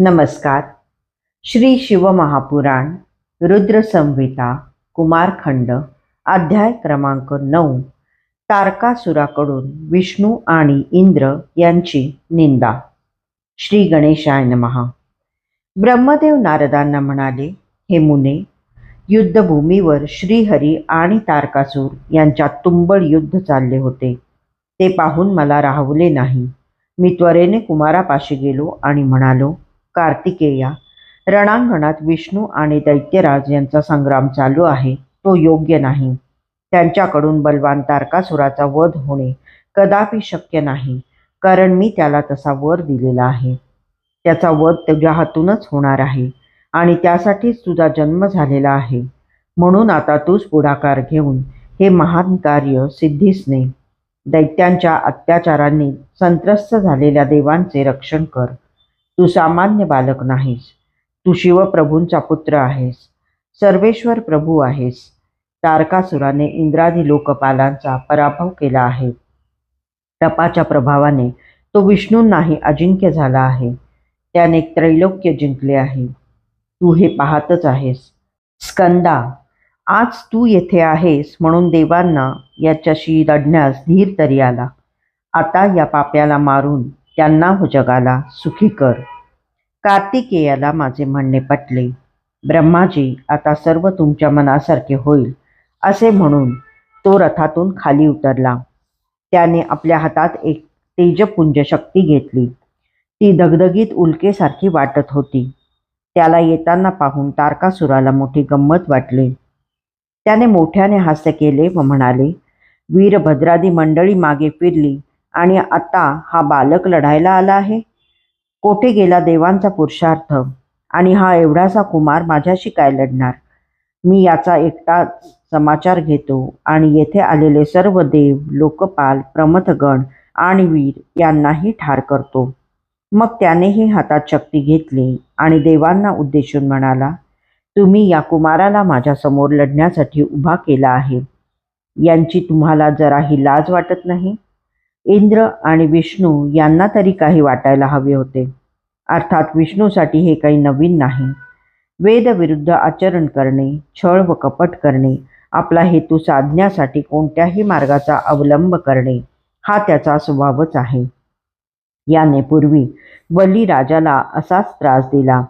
नमस्कार. श्री शिवमहापुराण रुद्रसंहिता कुमारखंड अध्याय क्रमांक नऊ तारकासुराकडून विष्णू आणि इंद्र यांची निंदा. श्री गणेशाय नमहा ब्रह्मदेव नारदांना म्हणाले हे मुने युद्धभूमीवर श्रीहरी आणि तारकासूर यांच्यात तुंबळ युद्ध चालले होते. ते पाहून मला राहवले नाही. मी त्वरेने कुमारापाशी गेलो आणि म्हणालो कार्तिकेया रणांगणात विष्णू आणि दैत्यराज यांचा संग्राम चालू आहे तो योग्य नाही. त्यांच्याकडून बलवान तारकासुराचा वध होणे कदापि शक्य नाही कारण मी त्याला तसा वर दिलेला आहे. त्याचा वध तुझ्या हातूनच होणार आहे आणि त्यासाठीच तुझा जन्म झालेला आहे. म्हणून आता तूच पुढाकार घेऊन हे महान कार्य सिद्धीस ने. दैत्यांच्या अत्याचारांनी संत्रस्त झालेल्या देवांचे रक्षण कर. तू सामान्य बालक नाहीस. तू शिवप्रभूंचा पुत्र आहेस. सर्वेश्वर प्रभू आहेस. तारकासुराने इंद्रादी लोकपालांचा पराभव केला आहे. तपाच्या प्रभावाने तो विष्णूंनाही अजिंक्य झाला आहे. त्याने त्रैलोक्य जिंकले आहे. तू हे पाहतच आहेस. स्कंदा आज तू येथे आहेस म्हणून देवांना याच्याशी लढण्यास धीर तरी आला. आता या पाप्याला मारून त्यांना हो जगाला सुखी कर. कार्तिकेयाला माझे म्हणणे पटले. ब्रह्माजी आता सर्व तुमच्या मनासारखे होईल असे म्हणून तो रथातून खाली उतरला. त्याने आपल्या हातात एक तेजपुंज शक्ती घेतली. ती दगदगीत उल्केसारखी वाटत होती. त्याला येताना पाहून तारकासुराला मोठी गंमत वाटली. त्याने मोठ्याने हास्य केले व म्हणाले वीरभद्रादी मंडळी मागे फिरली. आणि आता हा बालक लढायला आला आहे. कोठे गेला देवांचा पुरुषार्थ? आणि हा एवढासा कुमार माझ्याशी काय लढणार? मी याचा एकटा समाचार घेतो आणि येथे आलेले सर्व देव लोकपाल प्रमथगण आणि वीर यांनाही ठार करतो. मग त्यानेही हातात शक्ती घेतली आणि देवांना उद्देशून म्हणाला तुम्ही या कुमाराला माझ्यासमोर लढण्यासाठी उभा केला आहे. यांची तुम्हाला जराही लाज वाटत नाही? इंद्र आणि विष्णू यांना तरी काही वाटायला हवे होते. अर्थात विष्णूसाठी हे काही नवीन नाही. वेदविरुद्ध आचरण करणे छळ व कपट करणे आपला हेतू साधण्यासाठी कोणत्याही मार्गाचा अवलंब करणे हा त्याचा स्वभावच आहे. याने पूर्वी बलिराजाला असाच त्रास दिला.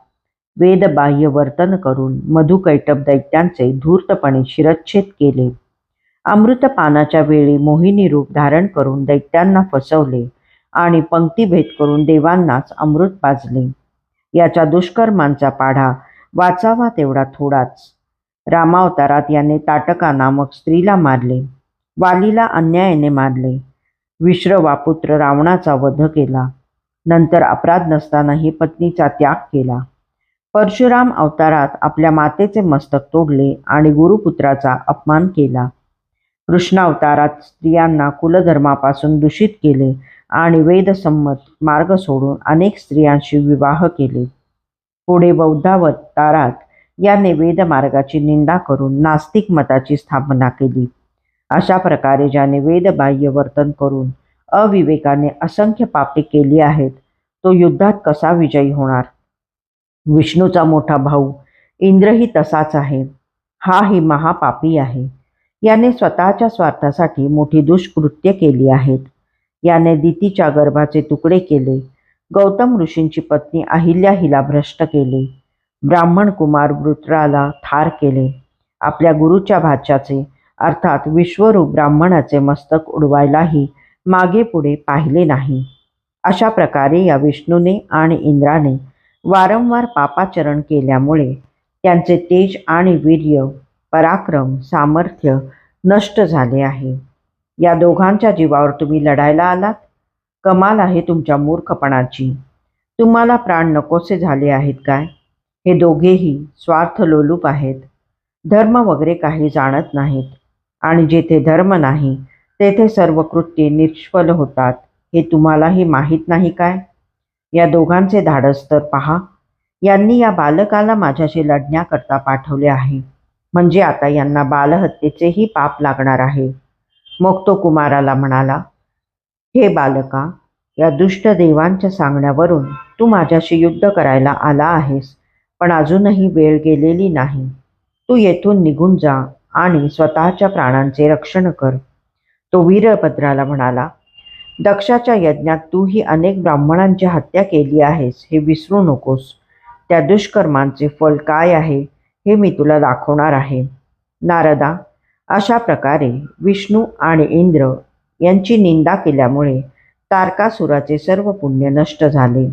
वेदबाह्य वर्तन करून मधुकैटभ दैत्यांचे धूर्तपणे शिरच्छेद केले. अमृतपानाच्या वेळी मोहिनी रूप धारण करून दैत्यांना फसवले आणि पंक्तीभेद करून देवांनाच अमृत पाजले. याच्या दुष्कर्मांचा पाढा वाचावा तेवढा थोडाच. रामावतारात याने ताटका नामक स्त्रीला मारले. वालीला अन्यायाने मारले. विश्रवापुत्र रावणाचा वध केला. नंतर अपराध नसतानाही पत्नीचा त्याग केला. परशुराम अवतारात आपल्या मातेचे मस्तक तोडले आणि गुरुपुत्राचा अपमान केला. कृष्णावतारात स्त्रियांना कुलधर्मापासून दूषित केले आणि वेदसंमत मार्ग सोडून अनेक स्त्रियांशी विवाह केले. पुढे बौद्धावतारात याने वेदमार्गाची निंदा करून नास्तिक मताची स्थापना केली. अशा प्रकारे ज्याने वेदबाह्य वर्तन करून अविवेकाने असंख्य पापे केली आहेत तो युद्धात कसा विजयी होणार? विष्णूचा मोठा भाऊ इंद्रही तसाच आहे. हा ही महापापी आहे. याने स्वतःच्या स्वार्थासाठी मोठी दुष्कृत्य केली आहेत. याने दितीच्या गर्भाचे तुकडे केले. गौतम ऋषींची पत्नी अहिल्या हिला भ्रष्ट केले. ब्राह्मण कुमार वृत्राला ठार केले. आपल्या गुरुच्या भाच्याचे अर्थात विश्वरूप ब्राह्मणाचे मस्तक उडवायलाही मागे पुढे पाहिले नाही. अशा प्रकारे या विष्णूने आणि इंद्राने वारंवार पापाचरण केल्यामुळे त्यांचे तेज आणि वीर्य पराक्रम सामर्थ्य नष्ट झाले आहे. या दोघांच्या जीवावर तुम्ही लढायला आलात. कमाल आहे तुमच्या मूर्खपणाची. तुम्हाला प्राण नकोसे झाले आहेत काय? हे दोघेही स्वार्थ लोलूप आहेत. धर्म वगैरे काही जाणत नाहीत. आणि जेथे धर्म नाही तेथे सर्व कृत्ये निष्फल होतात हे तुम्हालाही माहीत नाही काय? या दोघांचे धाडस तर पहा. यांनी या बालकाला माझ्याशी लढण्याकरता पाठवले आहे. म्हणजे आता यांना बालहत्येचेही पाप लागणार आहे. मग तो कुमाराला म्हणाला हे बालका या दुष्ट देवांच्या सांगण्यावरून तू माझ्याशी युद्ध करायला आला आहेस पण अजूनही वेळ गेलेली नाही. तू येथून निघून जा आणि स्वतःच्या प्राणांचे रक्षण कर. तो वीरभद्राला म्हणाला दक्षाच्या यज्ञात तूही अनेक ब्राह्मणांची हत्या केली आहेस हे विसरू नकोस. त्या दुष्कर्मांचे फल काय आहे? हे मी तुला दाखवणार आहे. नारदा अशा प्रकारे विष्णू आणि इंद्र यांची निंदा केल्यामुळे तारकासुराचे सर्व पुण्य नष्ट झाले.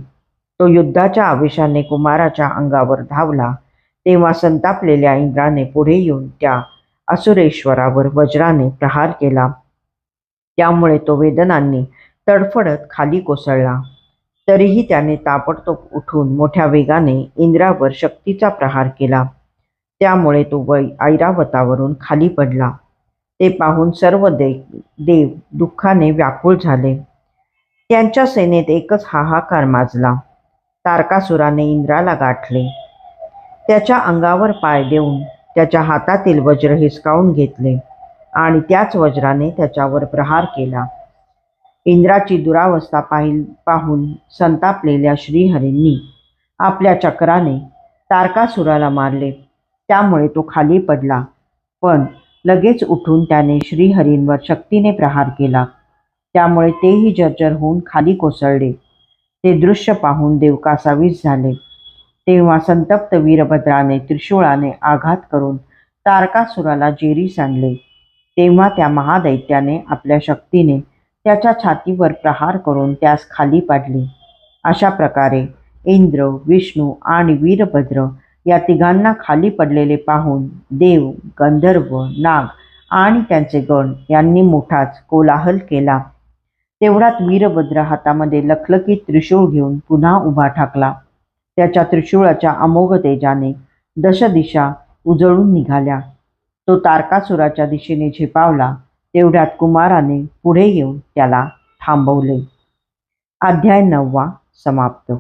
तो युद्धाच्या आवेशाने कुमाराच्या अंगावर धावला. तेव्हा संतापलेल्या इंद्राने पुढे येऊन त्या असुरेश्वरावर वज्राने प्रहार केला. त्यामुळे तो वेदनांनी तडफडत खाली कोसळला. तरीही त्याने ताबडतोब उठून मोठ्या वेगाने इंद्रावर शक्तीचा प्रहार केला. त्यामुळे तो वै ऐरावतावरून खाली पडला. ते पाहून सर्व दे देव दुःखाने व्याकुळ झाले. त्यांच्या सेनेत एकच हाहाकार माजला. तारकासुराने इंद्राला गाठले. त्याच्या अंगावर पाय देऊन त्याच्या हातातील वज्र हिसकावून घेतले आणि त्याच वज्राने त्याच्यावर प्रहार केला. इंद्राची दुरावस्था पाहिल पाहून संतापलेल्या श्रीहरींनी आपल्या चक्राने तारकासुराला मारले. त्यामुळे तो खाली पडला. पण लगेच उठून त्याने श्रीहरींवर शक्तीने प्रहार केला. त्यामुळे तेही जर्जर होऊन खाली कोसळले. ते दृश्य पाहून देवकासावीस झाले. तेव्हा संतप्त वीरभद्राने त्रिशूळाने आघात करून तारकासुराला जेरीस आणले. तेव्हा त्या महादैत्याने आपल्या शक्तीने त्याच्या छातीवर प्रहार करून त्यास खाली पाडले. अशा प्रकारे इंद्र विष्णू आणि वीरभद्र या तिघांना खाली पडलेले पाहून देव गंधर्व नाग आणि त्यांचे गण यांनी मोठाच कोलाहल केला. तेवढ्यात वीरभद्र हातामध्ये लखलखीत त्रिशूळ घेऊन पुन्हा उभा ठाकला. त्याच्या त्रिशूळाच्या अमोघ तेजाने दशदिशा उजळून निघाल्या. तो तारकासुराच्या दिशेने झेपावला तेवढ्यात कुमाराने पुढे येऊन त्याला थांबवले. अध्याय नववा समाप्त.